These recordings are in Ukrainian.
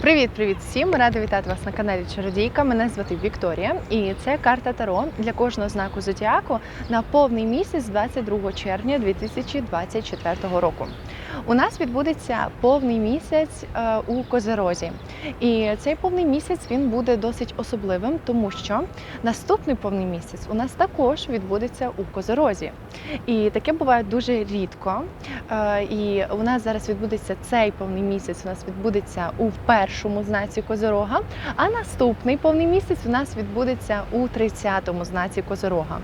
Привіт-привіт всім! Рада вітати вас на каналі Чародійка. Мене звати Вікторія, і це карта Таро для кожного знаку зодіаку на повний місяць 22 червня 2024 року. У нас відбудеться повний місяць е, у Козерозі. І цей повний місяць він буде досить особливим, тому що наступний повний місяць у нас також відбудеться у Козерозі. І таке буває дуже рідко. Е, І у нас зараз відбудеться цей повний місяць. У нас відбудеться у першому знаці Козирога, а наступний повний місяць у нас відбудеться у 30-му знаці Козирога.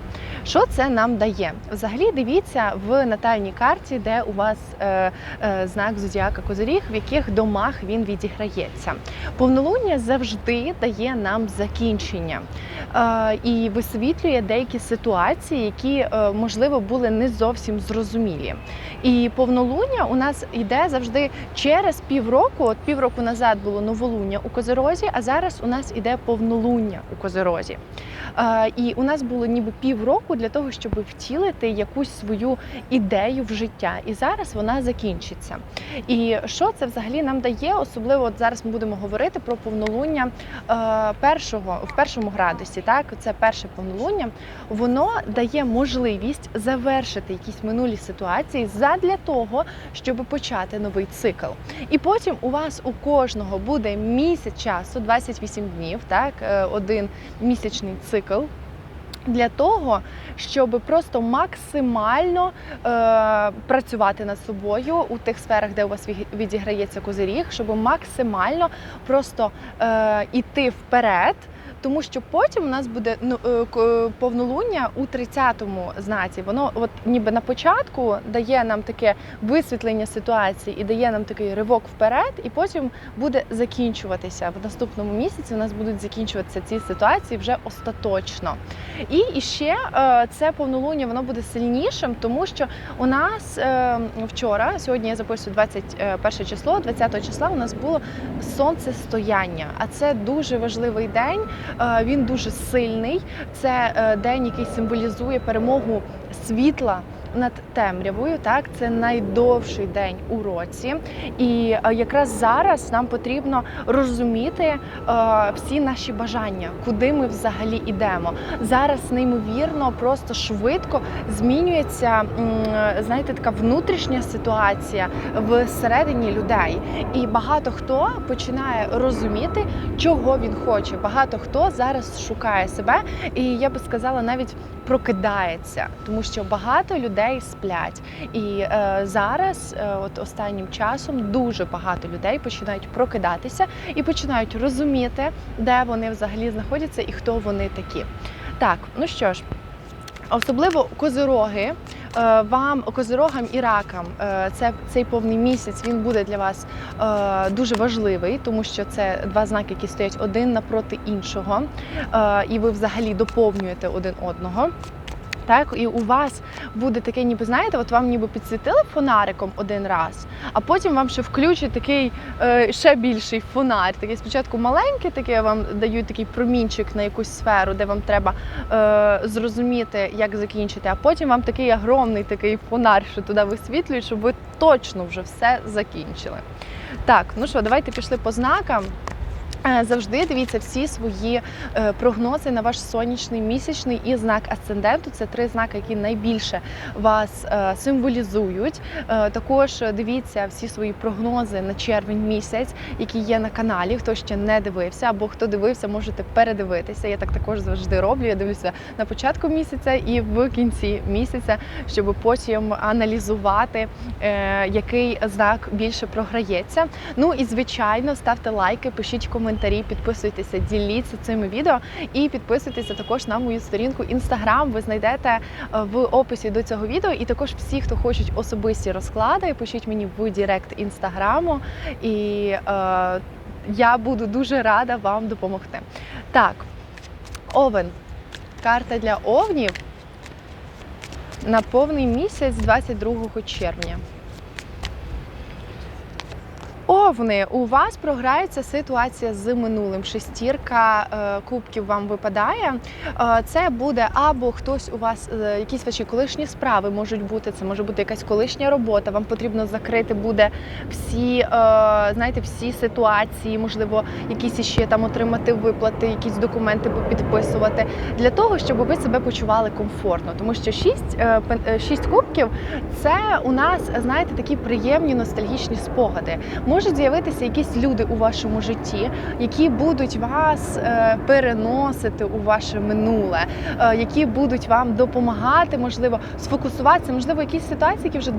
Що це нам дає? Взагалі дивіться в натальній карті, де у вас е, знак зодіака Козиріг, в яких домах він відіграється. Повнолуння завжди дає нам закінчення е, і висвітлює деякі ситуації, які е, можливо були не зовсім зрозумілі. І повнолуння у нас йде завжди через півроку. От півроку назад було новолуння у Козерозі, а зараз у нас іде повнолуння у Козерозі. Е, І у нас було ніби півроку для того, щоб втілити якусь свою ідею в життя. І зараз вона закінчиться. І що це взагалі нам дає? Особливо от зараз ми будемо говорити про повнолуння е, першого в першому градусі. Так, це перше повнолуння. Воно дає можливість завершити якісь минулі ситуації задля того, щоб почати новий цикл. І потім у вас у кожного буде місяць часу, 28 днів, так, е, один місячний цикл. Для того, щоб просто максимально е, працювати над собою у тих сферах, де у вас ві- відіграється козиріг, щоб максимально просто е, іти вперед, тому що потім у нас буде ну, е, к- повнолуння у 30-му знаці. Воно от ніби на початку дає нам таке висвітлення ситуації і дає нам такий ривок вперед, і потім буде закінчуватися в наступному місяці. У нас будуть закінчуватися ці ситуації вже остаточно. І іще е, це повнолуння воно буде сильнішим, тому що у нас е, вчора, сьогодні я записую 21 число, 20 числа у нас було сонцестояння. А це дуже важливий день. Е, Він дуже сильний. Це е, день, який символізує перемогу світла. Над темрявою, так це найдовший день у році, і е, якраз зараз нам потрібно розуміти е, всі наші бажання, куди ми взагалі йдемо. Зараз неймовірно, просто швидко змінюється знаєте, така внутрішня ситуація всередині людей. І багато хто починає розуміти, чого він хоче. Багато хто зараз шукає себе, і я би сказала, навіть прокидається, тому що багато людей сплять. І е, зараз, е, от останнім часом, дуже багато людей починають прокидатися і починають розуміти, де вони взагалі знаходяться і хто вони такі. Так, ну що ж. Особливо козироги, е, вам козирогам і ракам е, це цей повний місяць він буде для вас е, дуже важливий, тому що це два знаки, які стоять один напроти іншого, е, і ви взагалі доповнюєте один одного. Так, і у вас буде таке, ніби знаєте, от вам ніби підсвітили фонариком один раз, а потім вам ще включать такий е, ще більший фонар. Такий спочатку маленький, таке вам дають такий промінчик на якусь сферу, де вам треба е, зрозуміти, як закінчити. А потім вам такий огромний такий фонар, що туди висвітлюють, щоб ви точно вже все закінчили. Так, ну що, давайте пішли по знакам. Е, Завжди дивіться всі свої е, прогнози на ваш сонячний місячний і знак асценденту. Це три знаки, які найбільше вас е, символізують. Також дивіться всі свої прогнози на червень місяць, які є на каналі. Хто ще не дивився, або хто дивився, можете передивитися. Я так також завжди роблю. Я дивлюся на початку місяця і в кінці місяця, щоб потім аналізувати, який знак більше програється. Ну і звичайно, ставте лайки, пишіть коментарі, підписуйтеся, діліться цими відео і підписуйтеся також на мою сторінку Інстаграм. Ви знайдете е, в описі до цього відео. І також всі, хто хочуть особисті розклади, пишіть мені в Директ інстаграму, і е, я буду дуже рада вам допомогти. Так, овен. Карта для овнів на повний місяць 22 червня. Овни, у вас програється ситуація з минулим. Шестірка е, кубків вам випадає. Е, це буде або хтось у вас, е, якісь ваші колишні справи можуть бути. Це може бути якась колишня робота. Вам потрібно закрити буде всі, е, знаєте, всі ситуації, можливо, якісь іще там отримати виплати, якісь документи підписувати для того, щоб ви себе почували комфортно. Тому що шість, е, е, шість кубків це у нас, знаєте, такі приємні ностальгічні спогади. Можуть з'явитися якісь люди у вашому житті, які будуть вас е, переносити у ваше минуле, е, які будуть вам допомагати, можливо, сфокусуватися, можливо, якісь ситуації, які вже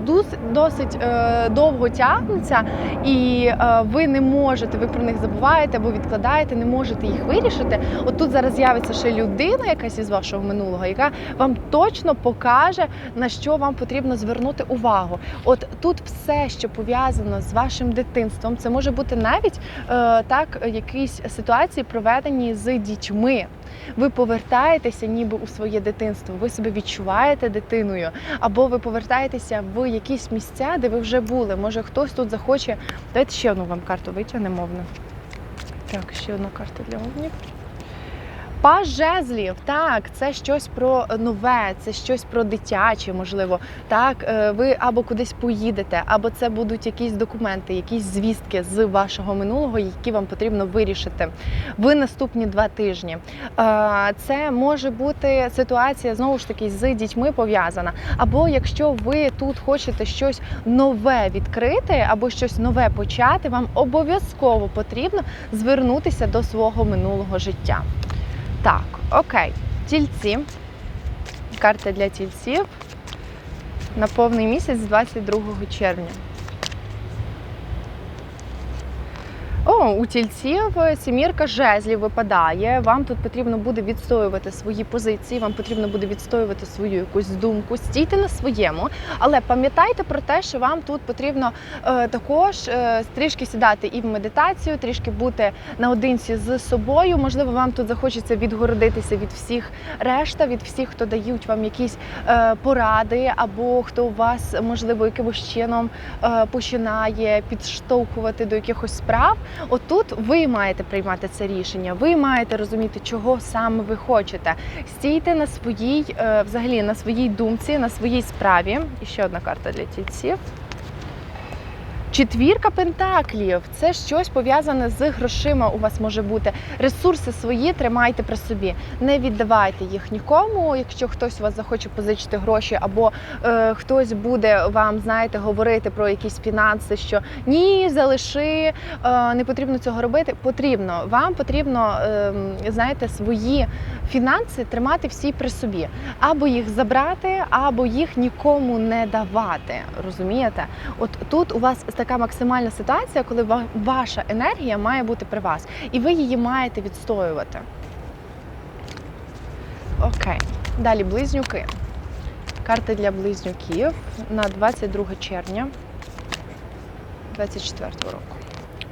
досить е, довго тягнуться, і ви не можете, ви про них забуваєте або відкладаєте, не можете їх вирішити. От тут зараз з'явиться ще людина, якась із вашого минулого, яка вам точно покаже, на що вам потрібно звернути увагу. От тут все, що пов'язано з вашим дитинством, це може бути навіть е, так, якісь ситуації проведені з дітьми. Ви повертаєтеся ніби у своє дитинство, ви себе відчуваєте дитиною, або ви повертаєтеся в якісь місця, де ви вже були. Може, хтось тут захоче. Давайте ще одну вам карту витягнемо мовно. Так, ще одну карту для овнів. Паж жезлів, так, це щось про нове, це щось про дитяче, можливо. Так, е, ви або кудись поїдете, або це будуть якісь документи, якісь звістки з вашого минулого, які вам потрібно вирішити в наступні два тижні. Е, Це може бути ситуація знову ж таки з дітьми пов'язана. Або якщо ви тут хочете щось нове відкрити, або щось нове почати, вам обов'язково потрібно звернутися до свого минулого життя. Так, окей. Тільці. Карта для тільців на повний місяць з 22 червня. О, у тільців сімірка жезлів випадає. Вам тут потрібно буде відстоювати свої позиції, вам потрібно буде відстоювати свою якусь думку. Стійте на своєму, але пам'ятайте про те, що вам тут потрібно е, також е, трішки сідати і в медитацію, трішки бути наодинці з собою. Можливо, вам тут захочеться відгородитися від всіх решта, від всіх, хто дають вам якісь е, поради, або хто у вас можливо якимось чином е, починає підштовхувати до якихось справ. Отут ви маєте приймати це рішення. Ви маєте розуміти, чого саме ви хочете. Стійте на своїй, е, взагалі на своїй думці, на своїй справі. І ще одна карта для тільців. Четвірка пентаклів це щось пов'язане з грошима. У вас може бути ресурси свої тримайте при собі. Не віддавайте їх нікому. Якщо хтось у вас захоче позичити гроші, або е, хтось буде вам, знаєте, говорити про якісь фінанси, що ні, залиши, е, не потрібно цього робити. Потрібно. Вам потрібно, е, знаєте, свої фінанси тримати всі при собі, або їх забрати, або їх нікому не давати. Розумієте? От тут у вас така максимальна ситуація, коли ваша енергія має бути при вас, і ви її маєте відстоювати. Окей, далі близнюки. Карти для близнюків на 22 червня 24 року.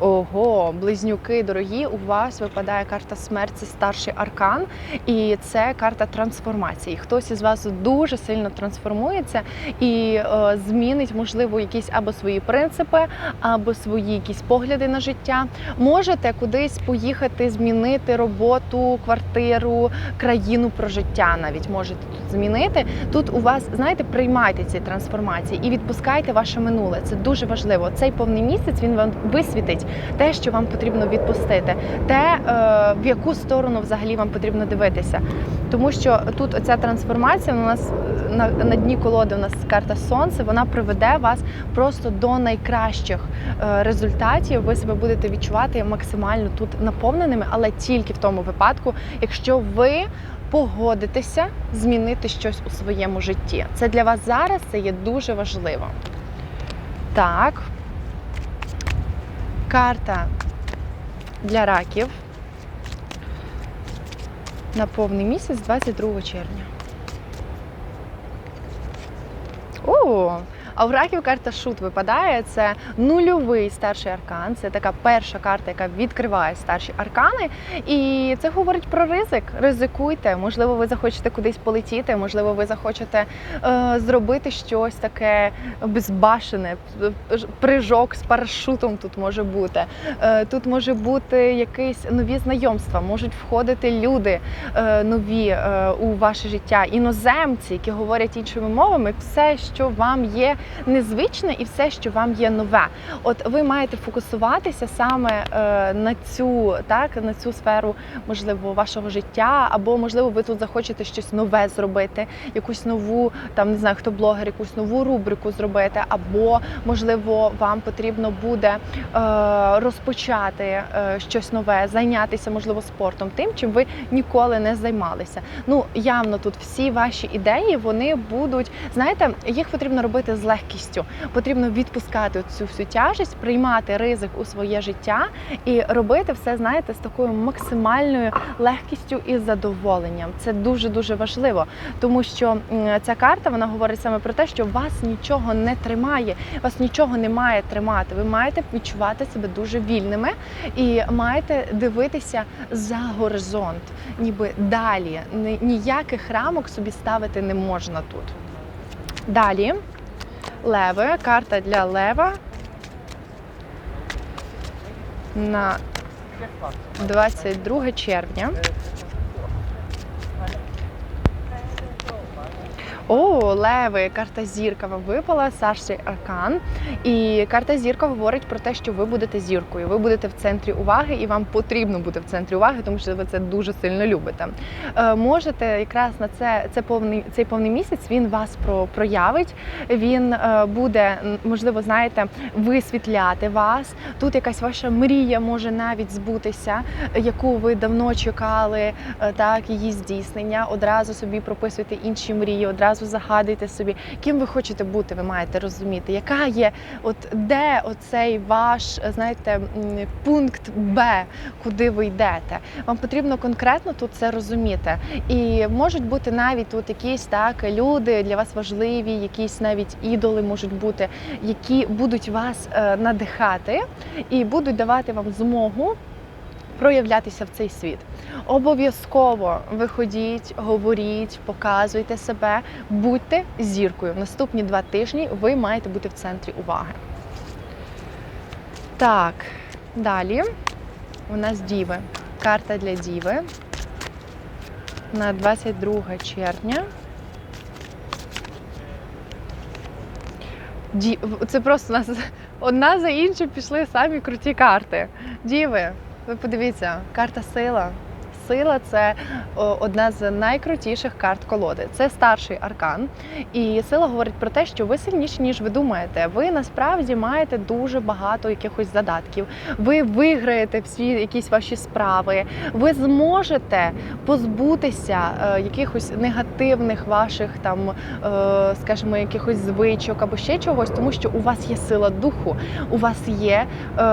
Ого, близнюки дорогі, у вас випадає карта смерть, це старший аркан, і це карта трансформації. Хтось із вас дуже сильно трансформується і е, змінить, можливо, якісь або свої принципи, або свої якісь погляди на життя. Можете кудись поїхати, змінити роботу, квартиру, країну про життя навіть можете тут змінити. Тут у вас, знаєте, приймайте ці трансформації і відпускайте ваше минуле. Це дуже важливо. Цей повний місяць він вам висвітить те, що вам потрібно відпустити, те, е, в яку сторону взагалі вам потрібно дивитися. Тому що тут оця трансформація у нас на, на дні колоди у нас карта сонце, вона приведе вас просто до найкращих е, результатів. Ви себе будете відчувати максимально тут наповненими, але тільки в тому випадку, якщо ви погодитеся змінити щось у своєму житті. Це для вас зараз це є дуже важливо. Так. Карта для раків на повний місяць 22 червня. О, А у раків карта шут випадає. Це нульовий старший аркан. Це така перша карта, яка відкриває старші аркани. І це говорить про ризик. Ризикуйте. Можливо, ви захочете кудись полетіти, можливо, ви захочете е, зробити щось таке безбашене. Прыжок з парашутом тут може бути. Е, тут може бути якісь нові знайомства, можуть входити люди е, нові е, у ваше життя, іноземці, які говорять іншими мовами, все, що вам є незвичне, і все, що вам є нове. От ви маєте фокусуватися саме е, на цю так на цю сферу, можливо, вашого життя, або можливо, ви тут захочете щось нове зробити, якусь нову там не знаю, хто блогер, якусь нову рубрику зробити, або можливо, вам потрібно буде е, розпочати е, щось нове, зайнятися можливо спортом, тим, чим ви ніколи не займалися. Ну явно тут всі ваші ідеї вони будуть, знаєте, їх потрібно робити з легкістю. Потрібно відпускати цю всю тяжесть, приймати ризик у своє життя і робити все, знаєте, з такою максимальною легкістю і задоволенням. Це дуже дуже важливо, тому що ця карта вона говорить саме про те, що вас нічого не тримає, вас нічого не має тримати. Ви маєте відчувати себе дуже вільними і маєте дивитися за горизонт, ніби далі. Ніяких рамок собі ставити не можна тут. Далі леви, карта для лева на 22 червня. О, леви, карта зірка вам випала, старший аркан. І карта зірка говорить про те, що ви будете зіркою. Ви будете в центрі уваги, і вам потрібно бути в центрі уваги, тому що ви це дуже сильно любите. Е, можете якраз на це, це повний цей повний місяць він вас про, проявить. Він е, буде, можливо, знаєте, висвітляти вас. Тут якась ваша мрія може навіть збутися, яку ви давно чекали, е, так її здійснення. Одразу собі прописуйте інші мрії, одразу загадуйте собі, ким ви хочете бути. Ви маєте розуміти, яка є, от де оцей ваш, знаєте, пункт Б, куди ви йдете. Вам потрібно конкретно тут це розуміти. І можуть бути навіть тут якісь так люди для вас важливі, якісь навіть ідоли можуть бути, які будуть вас е, надихати і будуть давати вам змогу. Проявлятися в цей світ. Обов'язково виходіть, говоріть, показуйте себе, будьте зіркою. Наступні два тижні ви маєте бути в центрі уваги. Так, далі у нас діви. Карта для діви на 22 червня. Це просто у нас одна за іншою пішли самі круті карти. Діви, ви подивіться, карта сила. Сила це одна з найкрутіших карт колоди. Це старший аркан. І сила говорить про те, що ви сильніші, ніж ви думаєте. Ви насправді маєте дуже багато якихось задатків. Ви виграєте всі якісь ваші справи. Ви зможете позбутися е, якихось негативних ваших там, е, скажімо, якихось звичок або ще чогось, тому що у вас є сила духу, у вас є, е,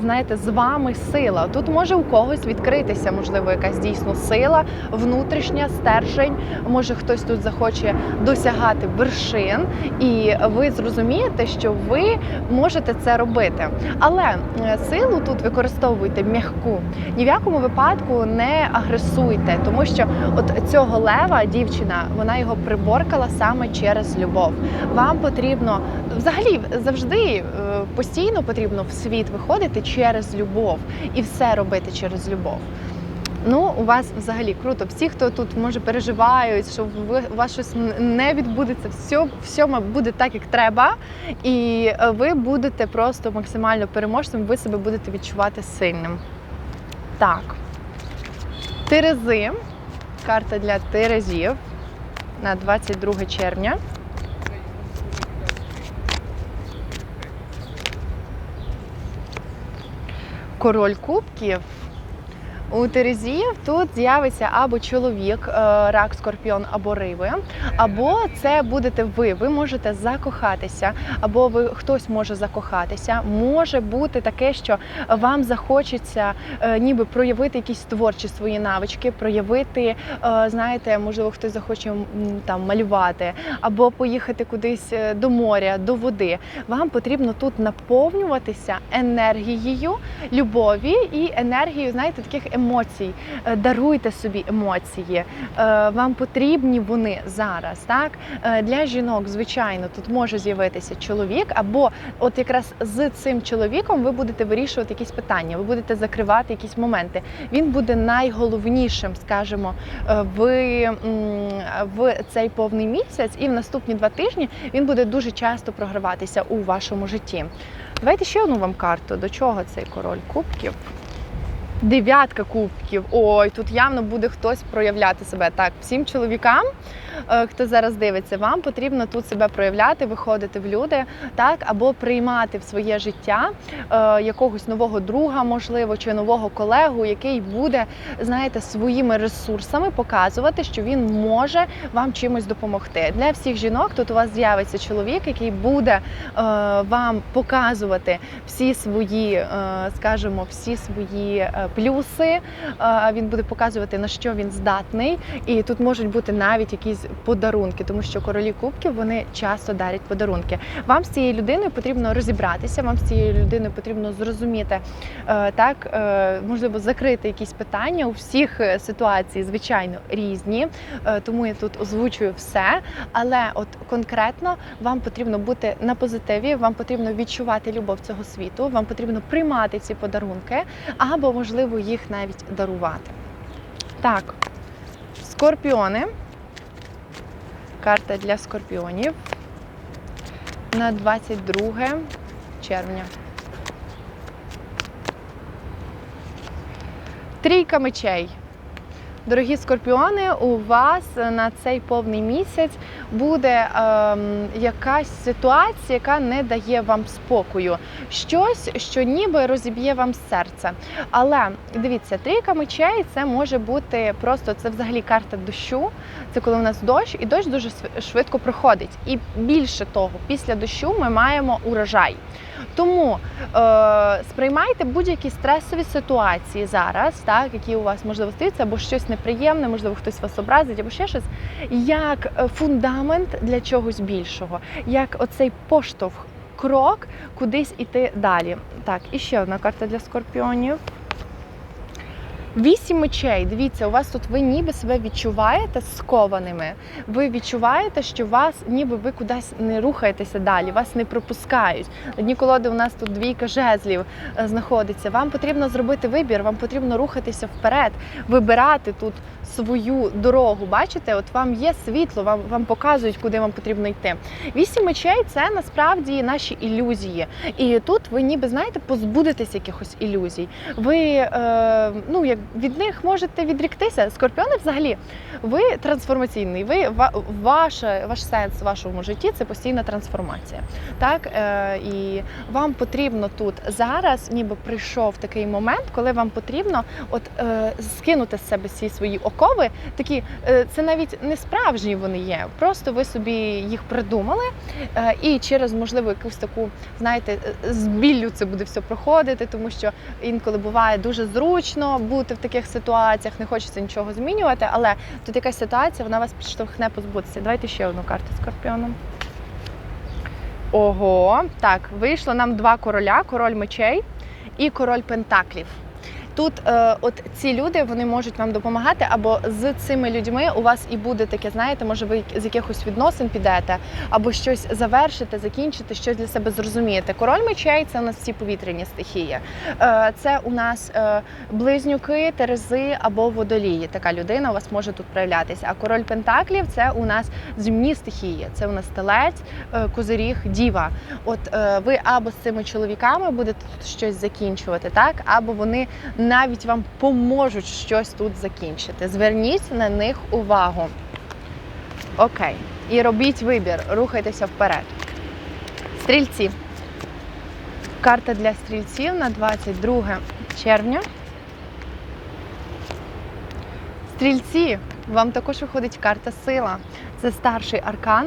знаєте, з вами сила. Тут може у когось відкритися, можливо, якась дійсно сила, внутрішня стержень. Може хтось тут захоче досягати вершин, і ви зрозумієте, що ви можете це робити. Але е, силу тут використовуйте м'яку. Ні в якому випадку не агресуйте, тому що от цього лева дівчина вона його приборкала саме через любов. Вам потрібно взагалі завжди е, постійно потрібно в світ виходити через любов і все робити через любов. Ну, у вас взагалі круто. Всі, хто тут може переживають, що ви у вас щось не відбудеться, все, все буде так, як треба, і е, ви будете просто максимально переможцем, ви себе будете відчувати сильним. Так. Терези. Карта для Терезів на 22 червня. Король кубків. У Терезіїв тут з'явиться або чоловік, е, рак, скорпіон, або риби, або це будете ви. Ви можете закохатися, або ви хтось може закохатися. Може бути таке, що вам захочеться е, ніби проявити якісь творчі свої навички, проявити, е, знаєте, можливо, хтось захоче там малювати, або поїхати кудись до моря, до води. Вам потрібно тут наповнюватися енергією любові і енергією, знаєте, таких емоцій. Е, Даруйте собі емоції. Е, Вам потрібні вони зараз. Так Е, для жінок, звичайно, тут може з'явитися чоловік, або от якраз з цим чоловіком ви будете вирішувати якісь питання, ви будете закривати якісь моменти. Він буде найголовнішим, скажімо, в, в цей повний місяць, і в наступні два тижні він буде дуже часто програватися у вашому житті. Давайте ще одну вам карту. До чого цей король кубків? Дев'ятка кубків. Ой, тут явно буде хтось проявляти себе. Так, всім чоловікам, е, хто зараз дивиться, вам потрібно тут себе проявляти, виходити в люди, так, або приймати в своє життя е, якогось нового друга, можливо, чи нового колегу, який буде, знаєте, своїми ресурсами показувати, що він може вам чимось допомогти. Для всіх жінок тут у вас з'явиться чоловік, який буде е, вам показувати всі свої, скажімо, всі свої плюси. Е, Він буде показувати на що він здатний, і тут можуть бути навіть якісь подарунки, тому що королі кубків вони часто дарять подарунки. Вам з цією людиною потрібно розібратися. Вам з цією людиною потрібно зрозуміти е, так, е, можливо, закрити якісь питання. У всіх ситуації, звичайно, різні, тому я тут озвучую все. Але от конкретно вам потрібно бути на позитиві, вам потрібно відчувати любов цього світу, вам потрібно приймати ці подарунки, або можливо їх навіть дарувати. Так, скорпіони. Карта для скорпіонів на 22 червня. Трійка мечей. Дорогі скорпіони, у вас на цей повний місяць буде ем, якась ситуація, яка не дає вам спокою. Щось, що ніби розіб'є вам серце. Але дивіться, трійка мечей це може бути просто це взагалі карта дощу. Це коли у нас дощ, і дощ дуже швидко проходить. І більше того, після дощу ми маємо урожай. Тому е, сприймайте будь-які стресові ситуації зараз, так які у вас можливо стаються, або щось неприємне, можливо, хтось вас образить, або ще щось, як е, фундамент для чогось більшого, як оцей поштовх, крок кудись іти далі. Так, і ще одна карта для скорпіонів. Вісім мечей. Дивіться, у вас тут ви ніби себе відчуваєте скованими. Ви відчуваєте, що вас ніби ви кудись не рухаєтеся далі, вас не пропускають. Одні колоди у нас тут двійка жезлів е, знаходиться. Вам потрібно зробити вибір, вам потрібно рухатися вперед, вибирати тут свою дорогу. Бачите, от вам є світло, вам, вам показують, куди вам потрібно йти. Вісім мечей це насправді наші ілюзії. І тут ви ніби знаєте, позбудетесь якихось ілюзій. Ви е, ну як від них можете відріктися. Скорпіони, взагалі, ви трансформаційний. Ви ва- ваше, ваш сенс в вашому житті це постійна трансформація. Так е, і вам потрібно тут зараз, ніби прийшов такий момент, коли вам потрібно от е, скинути з себе ці свої окови. Такі е, це навіть не справжні вони є. Просто ви собі їх придумали, е, і через можливо якусь таку, знаєте, е, з біллю це буде все проходити, тому що інколи буває дуже зручно бути в таких ситуаціях, не хочеться нічого змінювати, але тут якась ситуація, вона вас підштовхне позбутися. Давайте ще одну карту скорпіоном. Ого, так, вийшло нам два короля: король мечей і король пентаклів. Тут е, от ці люди вони можуть вам допомагати, або з цими людьми у вас і буде таке, знаєте, може ви з якихось відносин підете, або щось завершите, закінчите, щось для себе зрозумієте. Король мечей це у нас всі повітряні стихії. Е, це у нас е, близнюки, терези або водолії. Така людина у вас може тут проявлятися. А король пентаклів це у нас земні стихії. Це у нас телець, е, козиріг, діва. От е, ви або з цими чоловіками будете тут щось закінчувати, так, або вони навіть вам поможуть щось тут закінчити. Зверніть на них увагу. Окей. І робіть вибір, рухайтеся вперед. Стрільці. Карта для стрільців на 22 червня. Стрільці, вам також виходить карта сила. Це старший аркан.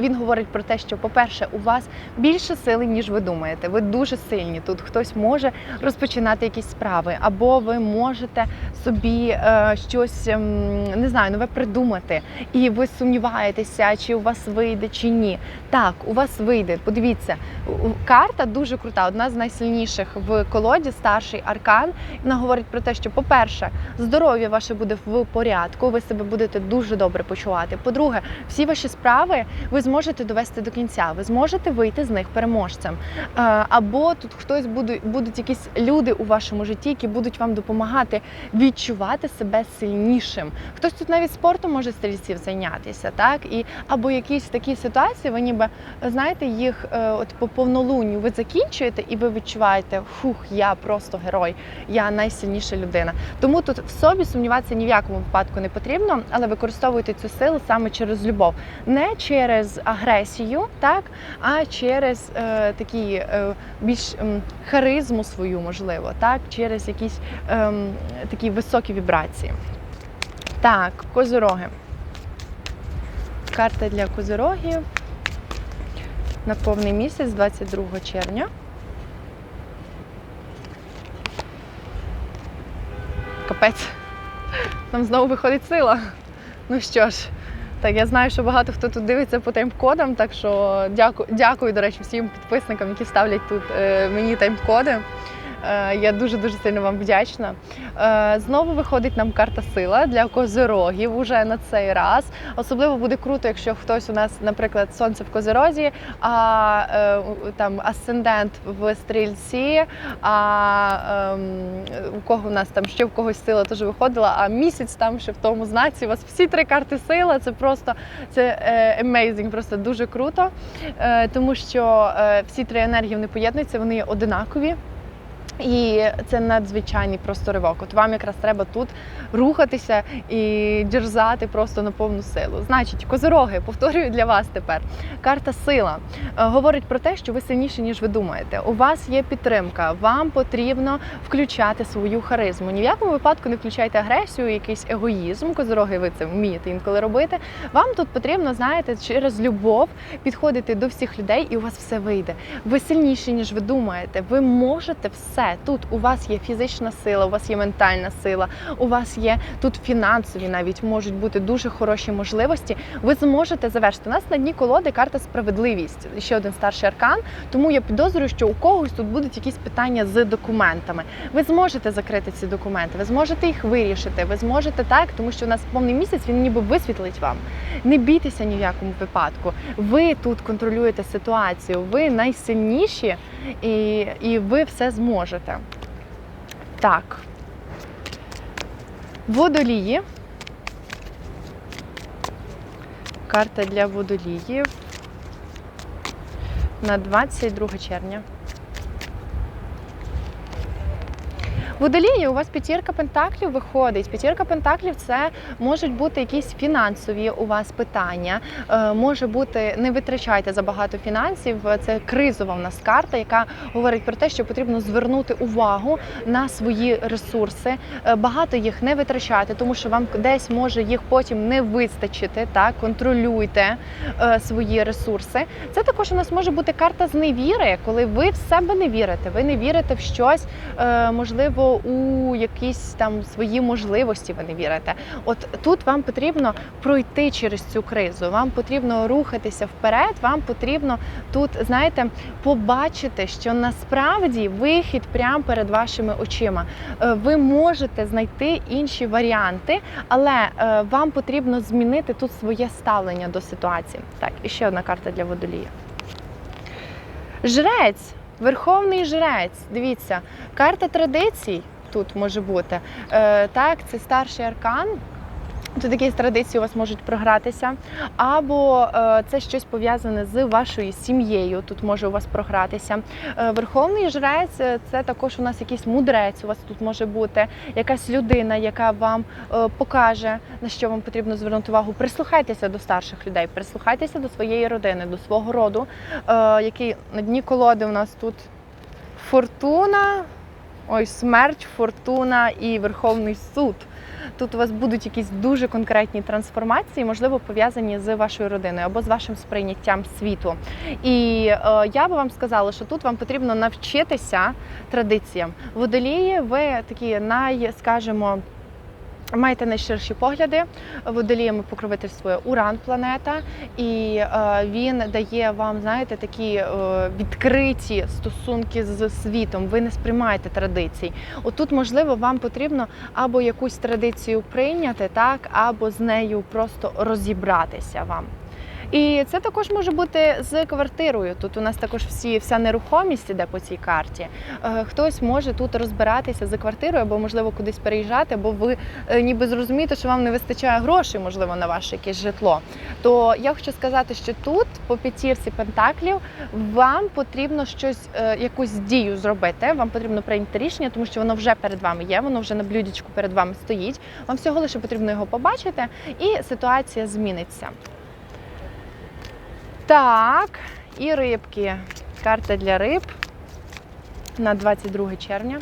Він говорить про те, що, по-перше, у вас більше сили, ніж ви думаєте. Ви дуже сильні. Тут хтось може розпочинати якісь справи, або ви можете собі е, щось ем, не знаю, нове придумати, і ви сумніваєтеся, чи у вас вийде, чи ні. Так, у вас вийде. Подивіться, карта дуже крута, одна з найсильніших в колоді, старший аркан. Вона говорить про те, що, по-перше, здоров'я ваше буде в порядку, ви себе будете дуже добре почувати. По-друге, всі ваші справи ви зможете довести до кінця, ви зможете вийти з них переможцем. Або тут хтось буде, будуть якісь люди у вашому житті, які будуть вам допомагати відчувати себе сильнішим. Хтось тут навіть спортом може стрільців зайнятися, так і або якісь такі ситуації, ви ніби знаєте, їх е, от по повнолунню ви закінчуєте, і ви відчуваєте, фух, я просто герой, я найсильніша людина. Тому тут в собі сумніватися ні в якому випадку не потрібно, але використовуйте цю силу саме через любов, не через агресію, так, а через е, такі е, більш ем, харизму свою, можливо, так, через якісь ем, такі високі вібрації. Так, козороги. Карта для козорогів на повний місяць 22 червня. Капець. Нам знову виходить сила. Ну що ж, так я знаю, що багато хто тут дивиться по тайм-кодам, так що дякую, дякую, до речі, всім підписникам, які ставлять тут е, мені тайм-коди. Е, Я дуже дуже сильно вам вдячна. Е, Знову виходить нам карта сила для козирогів уже на цей раз. Особливо буде круто, якщо хтось у нас, наприклад, сонце в козирозі, а е, там асцендент в стрільці, а ем, у кого у нас там ще в когось сила теж виходила, а місяць там ще в тому знаці. У вас всі три карти сила. Це просто це amazing, просто дуже круто, тому що всі три енергії вони поєднуються, вони одинакові. І це надзвичайний просто ривок. От вам якраз треба тут рухатися і дерзати просто на повну силу. Значить, козороги, повторюю для вас тепер. Карта сила е, говорить про те, що ви сильніші, ніж ви думаєте. У вас є підтримка, вам потрібно включати свою харизму. Ні в якому випадку не включайте агресію, якийсь егоїзм. Козороги, ви це вмієте інколи робити. Вам тут потрібно, знаєте, через любов підходити до всіх людей, і у вас все вийде. Ви сильніші, ніж ви думаєте. Ви можете все. Тут у вас є фізична сила, у вас є ментальна сила, у вас є тут фінансові навіть можуть бути дуже хороші можливості. Ви зможете завершити. У нас на дні колоди карта справедливість. Ще один старший аркан. Тому я підозрюю, що у когось тут будуть якісь питання з документами. Ви зможете закрити ці документи, ви зможете їх вирішити. Ви зможете так, тому що у нас повний місяць він ніби висвітлить вам. Не бійтеся ні в якому випадку. Ви тут контролюєте ситуацію, ви найсильніші і, і ви все зможете. Так. Водолії. Карта для водоліїв на 22 червня. Водолії, у вас п'ятірка пентаклів виходить. П'ятірка пентаклів це можуть бути якісь фінансові у вас питання. Е, може бути, не витрачайте забагато фінансів. Це кризова в нас карта, яка говорить про те, що потрібно звернути увагу на свої ресурси, Е, багато їх не витрачати, тому що вам десь може їх потім не вистачити. Так, контролюйте е, свої ресурси. Це також у нас може бути карта зневіри, коли ви в себе не вірите. Ви не вірите в щось, можливо, у якісь там свої можливості. Ви не вірите. От тут вам потрібно пройти через цю кризу. Вам потрібно рухатися вперед. Вам потрібно тут, знаєте, побачити, що насправді вихід прямо перед вашими очима. Е, Ви можете знайти інші варіанти, але е, вам потрібно змінити тут своє ставлення до ситуації. Так, і ще одна карта для водолія. Жрець, верховний жрець. Дивіться, карта традицій тут може бути. Е, так, це старший аркан. Тут якісь традиції у вас можуть програтися, або е, це щось пов'язане з вашою сім'єю. Тут може у вас програтися. Е, Верховний жрець е, це також у нас якийсь мудрець. У вас тут може бути якась людина, яка вам покаже на що вам потрібно звернути увагу. Прислухайтеся до старших людей, прислухайтеся до своєї родини, до свого роду, який на дні колоди у нас тут фортуна. Ой, смерть, фортуна і Верховний суд. Тут у вас будуть якісь дуже конкретні трансформації, можливо, пов'язані з вашою родиною або з вашим сприйняттям світу. І е, я би вам сказала, що тут вам потрібно навчитися традиціям. Водолії, ви такі най, скажімо, Маєте найширші погляди. Водоліями покровительствує Уран планета, і е, він дає вам, знаєте, такі е, відкриті стосунки з світом. Ви не сприймаєте традицій. Отут, можливо, вам потрібно або якусь традицію прийняти, так, або з нею просто розібратися вам. І це також може бути з квартирою. Тут у нас також всі вся нерухомість іде по цій карті. Е, Хтось може тут розбиратися за квартирою, або можливо кудись переїжджати, або ви е, ніби зрозумієте, що вам не вистачає грошей, можливо, на ваше якесь житло. То я хочу сказати, що тут по п'ятірці пентаклів вам потрібно щось, е, якусь дію зробити. Вам потрібно прийняти рішення, тому що воно вже перед вами є, воно вже на блюдечку перед вами стоїть. Вам всього лише потрібно його побачити, і ситуація зміниться. Так, і рибки. Карта для риб на 22 червня.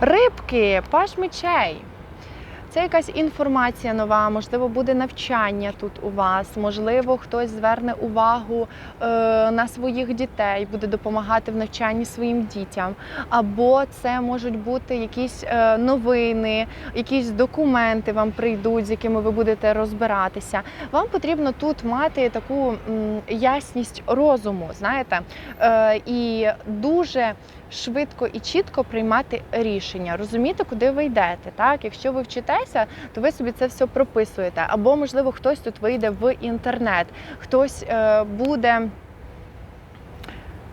Рибки, паш мечей. Це якась інформація нова, можливо, буде навчання тут у вас, можливо, хтось зверне увагу е, на своїх дітей, буде допомагати в навчанні своїм дітям. Або це можуть бути якісь е, новини, якісь документи вам прийдуть, з якими ви будете розбиратися. Вам потрібно тут мати таку м, ясність розуму, знаєте, е, і дуже швидко і чітко приймати рішення, розуміти, куди ви йдете. Так, якщо ви вчитеся, то ви собі це все прописуєте. Або, можливо, хтось тут вийде в інтернет, хтось е, буде.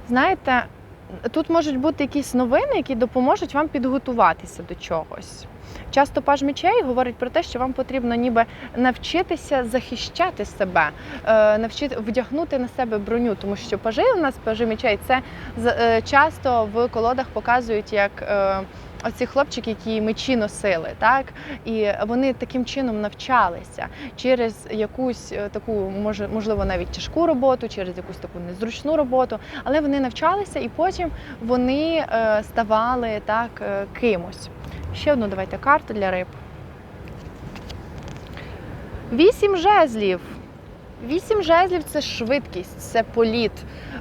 Знаєте, тут можуть бути якісь новини, які допоможуть вам підготуватися до чогось. Часто паж мечей говорить про те, що вам потрібно ніби навчитися захищати себе, е, навчити вдягнути на себе броню, тому що пажи у нас пажи мечей це е, часто в колодах показують як. Оці хлопчики, які мечі носили, так і вони таким чином навчалися через якусь е, таку, може, можливо, навіть тяжку роботу, через якусь таку незручну роботу, але вони навчалися і потім вони е, ставали так е, кимось. Ще одну давайте карту для риб. Вісім жезлів. Вісім жезлів це швидкість, це політ,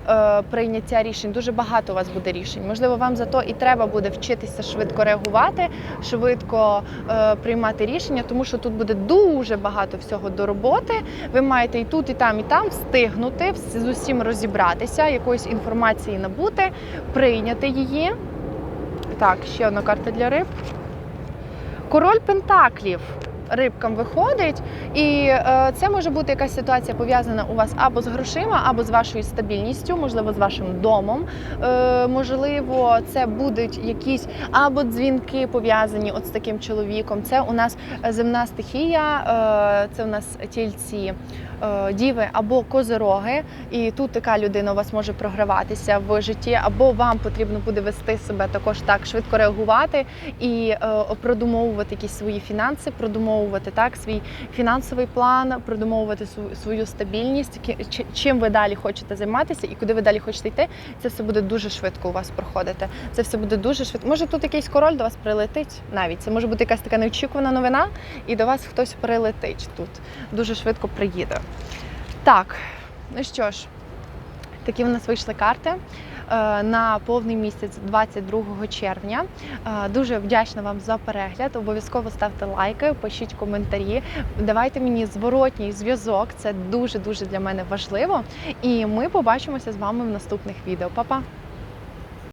е, прийняття рішень. Дуже багато у вас буде рішень. Можливо, вам зато і треба буде вчитися швидко реагувати, швидко е, приймати рішення, тому що тут буде дуже багато всього до роботи. Ви маєте і тут, і там, і там встигнути з усім розібратися, якоїсь інформації набути, прийняти її. Так, ще одна карта для риб. Король Пентаклів рибкам виходить, і е, це може бути якась ситуація пов'язана у вас або з грошима, або з вашою стабільністю, можливо, з вашим домом. Е, можливо, це будуть якісь або дзвінки пов'язані от з таким чоловіком. Це у нас земна стихія, е, це у нас тільці. е, Діви або козироги, і тут така людина у вас може програватися в житті, або вам потрібно буде вести себе також так, швидко реагувати і е, продумовувати якісь свої фінанси, продумовувати так свій фінансовий план, продумовувати свою, стабільність, чи- чим ви далі хочете займатися і куди ви далі хочете йти. Це все буде дуже швидко у вас проходити. Це все буде дуже швидко. Може тут якийсь король до вас прилетить навіть. Це може бути якась така неочікувана новина, і до вас хтось прилетить тут. Дуже швидко приїде. Так, ну що ж, такі в нас вийшли карти на повний місяць 22 червня. Е, Дуже вдячна вам за перегляд. Обов'язково ставте лайки, пишіть коментарі. Давайте мені зворотній зв'язок. Це дуже дуже для мене важливо. І ми побачимося з вами в наступних відео. Па-па!